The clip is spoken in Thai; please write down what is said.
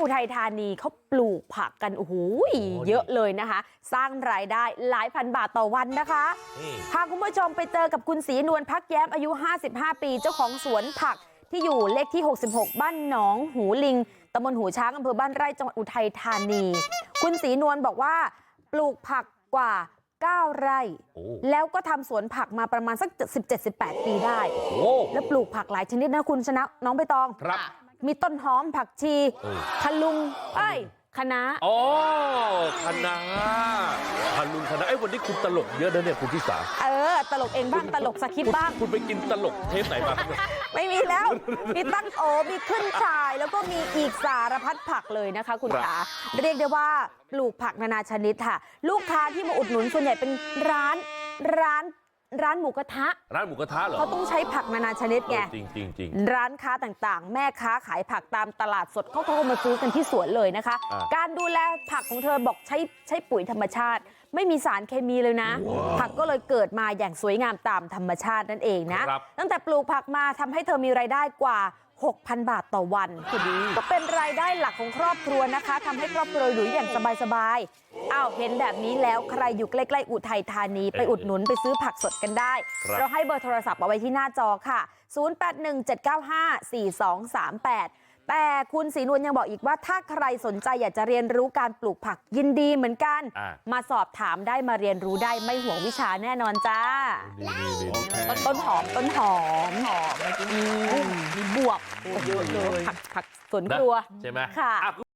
อุทัยธานีเขาปลูกผักกันโอ้โหเยอะเลยนะคะ สร้างรายได้หลายพันบาทต่อวันนะคะอืมพาคุณผู้ชมไปเจอกับคุณศรีนวลพักแย้มอายุ 55 ปีเจ้าของสวนผักที่อยู่เลขที่ 66 บ้านหนองหูลิงตำบลหูช้างอำเภอบ้านไร่จังหวัดอุทัยธานี คุณศรีนวลบอกว่า ปลูกผักกว่า 9 ไร่โอ้แล้วก็ทำสวนผักมาประมาณสัก 17-18 ปีได้โหแล้วปลูกผักหลายชนิดนะคุณชนะน้องใบตองครับ มีต้นหอมผักชีเออพะลุงเอ้ยคะน้าอ๋อคณะพันลุงคณะไอ้ยวันนี้คุณตลกเยอะนะเนี่ยคุณที่สาเออตลกเองบ้างตลกสคริปต์บ้างคุณไปกินตลกเทปไหนมาครับเนี่ยไม่มีแล้วมีตั้งโอมีขึ้นชายแล้วก็มีอีกสารพัดผักเลยนะคะ คุณขาเรียกได้ว่าปลูกผักนานาชนิดค่ะ ลูกค้าที่มาอุดหนุนส่วนใหญ่เป็นร้านร้าน ร้านหมูกระทะร้านหมูกระทะเหรอเขาต้องใช้ผักนานาชนิดไงจริงจริงจริงร้านค้าต่างๆแม่ค้าขายผักตามตลาดสดเขาก็มาซื้อกันที่สวนเลยนะคะอ่าการดูแลผักของเธอบอกใช้ใช้ปุ๋ยธรรมชาติ ไม่มีสารเคมีเลยนะ ผักก็เลยเกิดมาอย่างสวยงามตามธรรมชาตินั่นเองนะครับตั้งแต่ปลูกผักมาทำให้เธอมีรายได้กว่า 6,000 บาทต่อวันก็เป็นรายได้หลักของครอบครัวนะคะทำให้ครอบครัวอยู่อย่างสบายๆอ้าวเห็นแบบนี้แล้วใครอยู่ใกล้ๆอุทัยธานีไปอุดหนุนไปซื้อผักสดกันได้ครับเราให้เบอร์โทรศัพท์เอาไว้ที่หน้าจอค่ะ 0817954238 แต่คุณศรีนวลยังบอกอีกว่าถ้าใครสนใจอยากจะเรียนรู้การปลูกผักยินดีเหมือนกันอ่ามาสอบถามได้มาเรียนรู้ได้ไม่ห่วงวิชาแน่นอนจ้านี่นี่นี่ต้นต้นหอมต้นหอมหอมมีมีบวบเยอะเลยผักผักสวนครัวใช่ไหมค่ะอ่